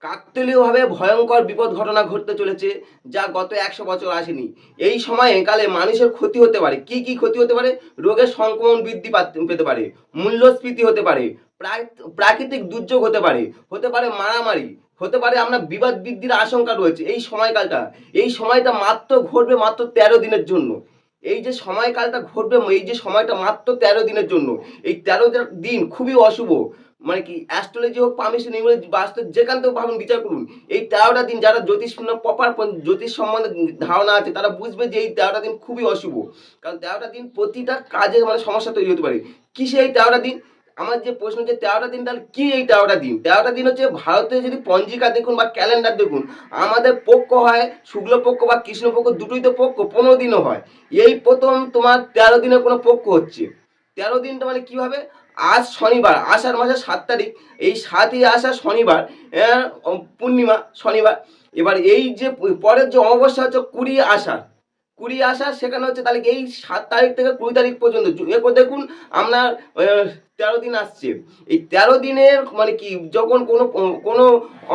কাকতালীয়ভাবে ভয়ঙ্কর বিপদ ঘটনা ঘটতে চলেছে যা গত একশো বছর আসেনি। এই সময়ে কালে মানুষের ক্ষতি হতে পারে। কি কি ক্ষতি হতে পারে? রোগের সংক্রমণ বৃদ্ধি পাত- পারে। মূল্যস্ফীতি হতে পারে। প্রাক- প্রাকৃতিক দুর্যোগ হতে পারে। হতে পারে মারামারি। হতে পারে আমরা বিবাদ বৃদ্ধির আশঙ্কা রয়েছে এই সময়কালটা। এই সময়টা মাত্র ঘটবে মাত্র তেরো দিনের জন্য। এই যে সময়কালটা ঘটবে, এই যে সময়টা মাত্র তেরো দিনের জন্য। এই তেরো দিন খুবই অশুভ। মানে কি অ্যাস্ট্রোলজি হোক পারমিশন ইংরেজি বাস্তব যেখান থেকে ভাবুন, বিচার করুন। এই তেরোটা দিন যারা জ্যোতিষ প্রপার জ্যোতিষ সম্বন্ধে ধারণা আছে, তারা বুঝবে যে এই তেরোটা দিন খুবই অশুভ। কারণ তেরোটা দিন প্রতিটা কাজে মানে সমস্যা তৈরি হতে পারে। কিসে এই তেরোটা দিন? আমার যে প্রশ্ন যে তেরোটা দিন, তাহলে কি এই তেরোটা দিন? তেরোটা দিন হচ্ছে ভারতে যদি পঞ্জিকা দেখুন বা ক্যালেন্ডার দেখুন, আমাদের পক্ষ হয় শুক্লপক্ষ বা কৃষ্ণপক্ষ, দুটোই তো পক্ষ, পনেরো দিনও হয়। এই প্রথম তোমার তেরো দিনের কোনো পক্ষ হচ্ছে। তেরো দিনটা মানে কীভাবে আজ শনিবার, আষাঢ় মাসের সাত তারিখ। এই সাতই আষাঢ় শনিবার পূর্ণিমা শনিবার। এবার এই যে, পরের যে অমাবস্যা হচ্ছে কুড়ি আষাঢ়। কুড়ি আষাঢ় সেখানে হচ্ছে তাহলে এই সাত তারিখ থেকে কুড়ি তারিখ পর্যন্ত। এরপর দেখুন আপনার তেরো দিন আসছে। এই তেরো দিনের মানে কি, যখন কোনো কোনো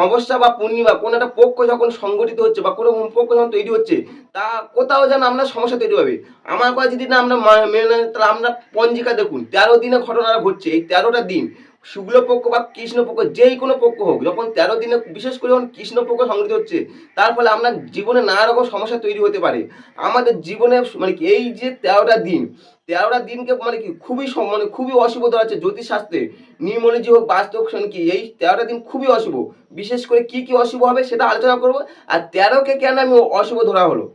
অবস্থা বা পূর্ণিমা, কোনো একটা পক্ষ যখন সংগঠিত হচ্ছে বা কোনো পক্ষ যখন তৈরি হচ্ছে, তা কোথাও যেন আমরা সমস্যা তৈরি হবে। আমার কথা যদি না আমরা মেনে তাহলে আমরা পঞ্জিকা দেখুন, তেরো দিনে ঘটনাটা ঘটছে। এই তেরোটা দিন শুক্লপক্ষ বা কৃষ্ণপক্ষ, যেই কোনো পক্ষ হোক, যখন তেরো দিনে বিশেষ করে যখন কৃষ্ণপক্ষ সংগঠিত হচ্ছে, তার ফলে আমরা জীবনে নানা রকম সমস্যা তৈরি হতে পারে। আমাদের জীবনে মানে কি, এই যে তেরোটা দিন, তেরোটা দিনকে মানে কি, খুবই মানে খুবই অশুভ ধরা হচ্ছে জ্যোতিষশাস্ত্রে। নিউমোলজি হোক, বাস্তব মানে কি, এই তেরোটা দিন খুবই অশুভ। বিশেষ করে কি কি অশুভ হবে সেটা আলোচনা করব। আর তেরোকে কেন আমি অশুভ ধরা হলো?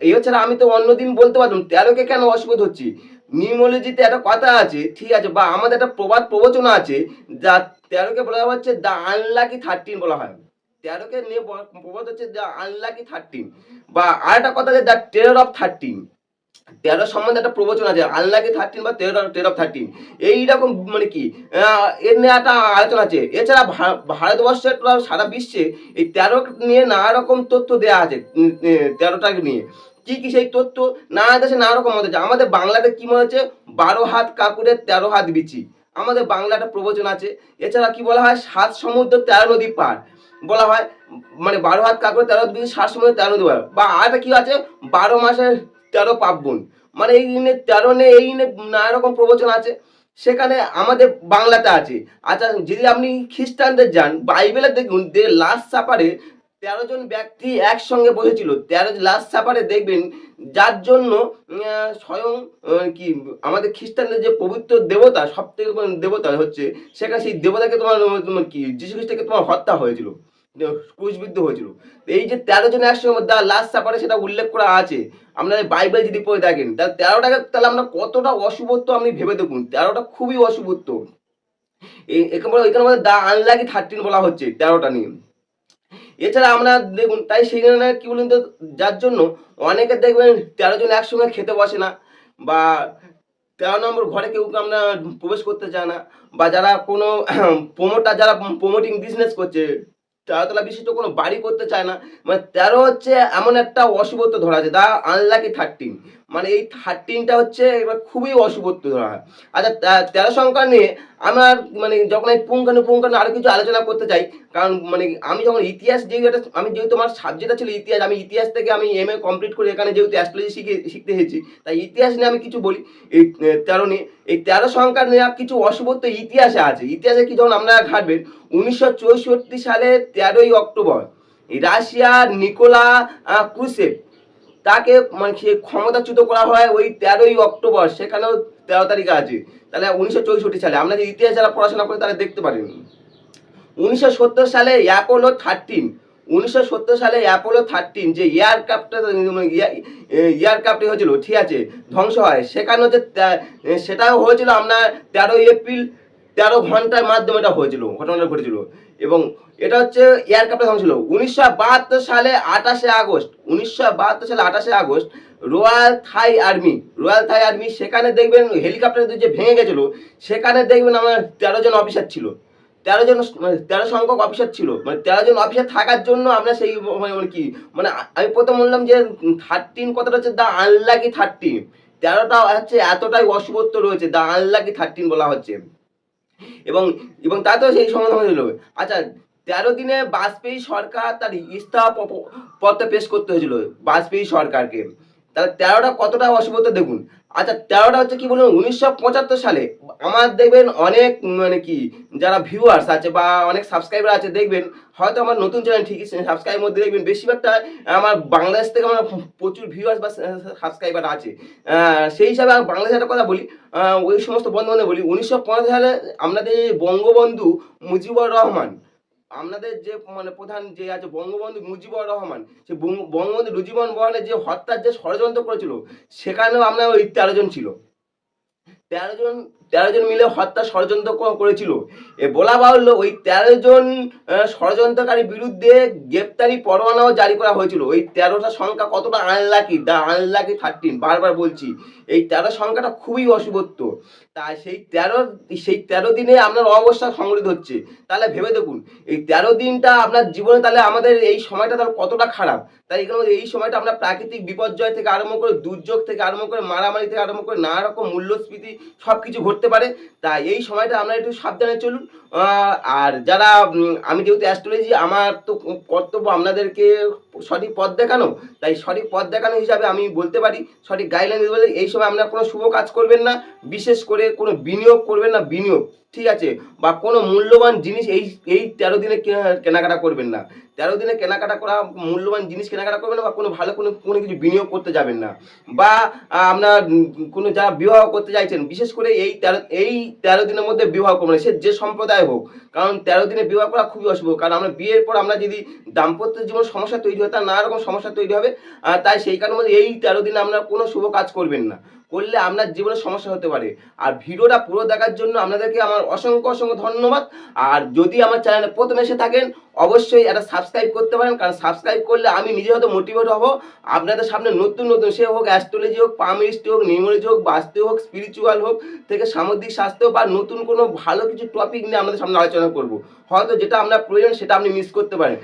এই হচ্ছে আমি তো অন্যদিন বলতে পারতাম, তেরোকে কেন অশুভ ধরছি? নিউমোলজিতে একটা কথা আছে, ঠিক আছে, বা আমাদের একটা প্রবাদ প্রবচনা আছে, যা তেরোকে বলা হচ্ছে দ্য আনলাকি থার্টিন বলা হয়। তেরোকে নিয়ে প্রবাদ হচ্ছে দ্য আনলাকি থার্টিন বা আর একটা কথা আছে দ্য টেরর অফ থার্টিন তেরো সম্বন্ধে একটা প্রবচন আছে আনলাকি থার্টিন বা তেরো টের অফ থার্টিন এইরকম মানে কি এর নিয়ে একটা আলোচনা আছে। এছাড়া ভারতবর্ষের সারা বিশ্বে এই তেরো নিয়ে নানা রকম তথ্য দেওয়া আছে তেরোটাকে নিয়ে। কি কি সেই তথ্য? নানা দেশে নানা রকম মত আছে আমাদের বাংলাতে কি মনে হচ্ছে? বারো হাত কাকুরের তেরো হাত বিচি। আমাদের বাংলা একটা প্রবচন আছে। এছাড়া কি বলা হয়? সাত সমুদ্র, তেরো নদী পার। বলা হয় মানে বারো হাত কাকুরের তেরো হাত বিচি, সাত সমুদ্র, তেরো নদী পার। বা আরেকটা কি আছে? বারো মাসের তেরো পার্বণ। মানে এই নিয়ে তেরো নে, এই নিয়ে নানা রকম প্রবচন আছে। সেখানে আমাদের বাংলাতে আছে। আচ্ছা যদি আপনি খ্রিস্টানদের যান, বাইবেলে দেখুন যে লাস্ট সাপারে তেরো জন ব্যক্তি একসঙ্গে বসেছিল। তেরো লাস্ট সাপারে দেখবেন, যার জন্য স্বয়ং কি, আমাদের খ্রিস্টানদের যে পবিত্র দেবতা সব থেকে দেবতা হচ্ছে সেখানে সেই দেবতাকে তোমার তোমার কি যীশু খ্রিস্টকে তোমার হত্যা হয়েছিল, ক্রুশবিদ্ধ হয়েছিল। এই যে তেরো জন একসঙ্গে দা লাস্ট সাপারে সেটা উল্লেখ করা আছে। আপনার বাইবেল যদি পড়ে দেখেন তাহলে তেরোটাকে তাহলে আমরা কতটা অশুভত্ব আপনি ভেবে দেখুন, তেরোটা খুবই অশুভত্ব। এখানে এখানে আমাদের দা আনলাকি থার্টিন বলা হচ্ছে, তেরোটা নিয়ে। এছাড়া আমরা দেখুন, তাই সেখানে কি বলুন তো, যার জন্য অনেকে দেখবেন তেরো জন একসঙ্গে খেতে বসে না, বা তেরো নম্বর ঘরে কেউ আমরা প্রবেশ করতে চায় না, বা যারা কোনো প্রমোটার যারা প্রমোটিং বিজনেস করছে তেরোতলা বিশিষ্ট কোনো বাড়ি করতে চায় না মানে তেরো হচ্ছে এমন একটা অশুভত্ব ধরা আছে, দা আনলাকি থার্টিন মানে এই থার্টিনটা হচ্ছে এবার খুবই অশুভত্ব ধরা হয়। আচ্ছা তেরো সংখ্যা নিয়ে আমার মানে যখন আমি পুঙ্খানু পুঙ্খানু আরও কিছু আলোচনা করতে চাই, কারণ মানে আমি যখন ইতিহাস যেহেতু একটা, আমি যেহেতু আমার সাবজেক্টটা ছিল ইতিহাস, আমি ইতিহাস থেকে আমি এম এ কমপ্লিট করে এখানে যেহেতু অ্যাস্ট্রোলজি শিখে, শিখতে এসেছি, তাই ইতিহাস নিয়ে আমি কিছু বলি। এই তেরো নিয়ে, এই তেরো সংখ্যা নিয়ে কিছু অশুভত্ব ইতিহাসে আছে। ইতিহাসে কি যখন আপনারা ঘাটবেন, উনিশশো চৌষট্টি সালে তেরোই অক্টোবর রাশিয়া নিকোলা ক্রুসেভ তাকে মানে ক্ষমতাচ্যুত করা হয় ওই তেরোই অক্টোবর, সেখানেও তেরো তারিখ আছে। তাহলে উনিশশো চৌষট্টি সালে, আমরা যে ইতিহাস যারা পড়াশোনা করে তারা দেখতে পারেন। উনিশশো সত্তর সালে অ্যাপোলো থার্টিন উনিশশো সত্তর সালে অ্যাপোলো থার্টিন যে এয়ারক্রাফটটা এয়ারক্রাফটে হয়েছিল, ঠিক আছে, ধ্বংস হয়। সেখানে হচ্ছে সেটাও হয়েছিল আপনার তেরোই এপ্রিল, তেরো ঘণ্টার মাধ্যমে এটা হয়েছিল, ঘটনাটা ঘটেছিল। এবং এটা হচ্ছে এয়ারক্রাফটে ধ্বংস ছিল। উনিশশো বাহাত্তর সালে আঠাশে আগস্ট, উনিশশো বাহাত্তর সালে আঠাশে August royal Thai army royal Thai army সেখানে দেখবেন হেলিকপ্টার যে ভেঙে গেছিল, সেখানে দেখবেন আমার তেরো জন অফিসার ছিল। তেরো জন মানে তেরো সংখ্যক অফিসার ছিল। মানে তেরো জন অফিসার থাকার জন্য আমরা সেই মানে মানে কি মানে আমি প্রথম বললাম যে থার্টিন কথাটা হচ্ছে? দ্য আনলাকি থার্টিন তেরোটা হচ্ছে এতটাই অশুভত্ব রয়েছে দ্য আনলাকি থার্টিন বলা হচ্ছে। এবং এবং তাতেও সেই সমাধান যাবে আচ্ছা তেরো দিনে বাজপেয়ী সরকার তার ইস্তফা পত্র পেশ করতে হয়েছিল, বাজপেয়ী সরকারকে। তাহলে তেরোটা কতটা অসুবিধা দেখুন? আচ্ছা তেরোটা হচ্ছে কি বলুন, উনিশশো পঁচাত্তর সালে। আমার দেখবেন অনেক মানে কি, যারা ভিউয়ার্স আছে বা অনেক সাবস্ক্রাইবার আছে, দেখবেন, হয়তো আমার নতুন চ্যানেল ঠিকই সাবস্ক্রাইব মধ্যে দেখবেন, বেশিরভাগটা আমার বাংলাদেশ থেকে আমার প্রচুর ভিউয়ার্স বা সাবস্ক্রাইবার আছে। সেই হিসাবে আর বাংলাদেশের একটা কথা বলি ওই সমস্ত বন্ধু বলি, উনিশশো পঞ্চাশ সালে আমাদের বঙ্গবন্ধু মুজিবুর রহমান আমাদের যে মানে প্রধান যে আছে, বঙ্গবন্ধু মুজিবুর রহমান, সে বঙ্গবন্ধু মুজিবুর রহমানের যে হত্যার যে ষড়যন্ত্র করেছিল, সেখানেও আপনার ওই তেরো জন ছিল। তেরো জন তেরো জন মিলে হত্যা ষড়যন্ত্র করেছিল। এ বলা বাহুল্য ওই তেরো জন আহ, ষড়যন্ত্রকারী বিরুদ্ধে গ্রেপ্তারি পরোয়ানাও জারি করা হয়েছিল। ওই তেরোটা সংখ্যা কতটা আনলাকি দা আনলাকি থার্টিন বারবার বলছি। এই তেরো সংখ্যাটা খুবই অশুভত্ব তাই সেই তেরো সেই তেরো দিনে আপনার অবস্থা সংগঠিত হচ্ছে। তাহলে ভেবে দেখুন এই তেরো দিনটা আপনার জীবনে তাহলে আমাদের এই সময়টা তাহলে কতটা খারাপ? তাই এখানে এই সময়টা আমরা প্রাকৃতিক বিপর্যয় থেকে আরম্ভ করে দুর্যোগ থেকে আরম্ভ করে মারামারি থেকে আরম্ভ করে নানা রকম মূল্যস্ফীতি সব কিছু ঘটতে পারে। তা এই সময়টা আমরা একটু সাবধানে চলুন। আর যারা আমি যেহেতু অ্যাস্ট্রোলজি আমার তো কর্তব্য আপনাদেরকে সঠিক পথ দেখানো। তাই সঠিক পথ দেখানো হিসাবে আমি বলতে পারি, সঠিক গাইডলাইন দিতে পারি। এই সময় আপনারা কোনো শুভ কাজ করবেন না। বিশেষ করে কোনো বিনিয়োগ করবেন না, বিনিয়োগ। ঠিক আছে? বা কোনো মূল্যবান জিনিস এই এই তেরো দিনে কেনা- কেনাকাটা করবেন না। তেরো দিনে কেনাকাটা করা মূল্যবান জিনিস কেনাকাটা করবেন না বা কোনো ভালো কোনো কোনো কিছু বিনিয়োগ করতে যাবেন না। বা আপনার কোনো যারা বিবাহ করতে চাইছেন, বিশেষ করে এই তেরো এই তেরো দিনের মধ্যে বিবাহ করবেন সে যে সম্প্রদায় হোক। কারণ তেরো দিনে বিবাহ করা খুবই অশুভ। কারণ আমরা বিয়ের পর আমরা যদি দাম্পত্য জীবন সমস্যা তৈরি হয়, তার নানা রকম সমস্যা তৈরি হবে। তাই সেই কারণে এই তেরো দিনে আপনারা কোনো শুভ কাজ করবেন না। করলে আপনার জীবনে সমস্যা হতে পারে। আর ভিডিওটা পুরো দেখার জন্য আপনাদেরকে আমার অসংখ্য অসংখ্য ধন্যবাদ। আর যদি আমার চ্যানেলে প্রথম এসে থাকেন, অবশ্যই এটা সাবস্ক্রাইব করতে পারেন। কারণ সাবস্ক্রাইব করলে আমি নিজে হয়তো মোটিভেট হব। আপনাদের সামনে নতুন নতুন সে হোক অ্যাস্ট্রোলজি হোক পামিস্ট্রি হোক নিউমোলজি হোক, বাস্তু হোক স্পিরিচুয়াল হোক, থেকে সামুদ্রিক স্বাস্থ্য বা নতুন কোনো ভালো কিছু টপিক নিয়ে আপনাদের সামনে আলোচনা করব। হয়তো যেটা আপনার প্রয়োজন সেটা আপনি মিস করতে পারেন।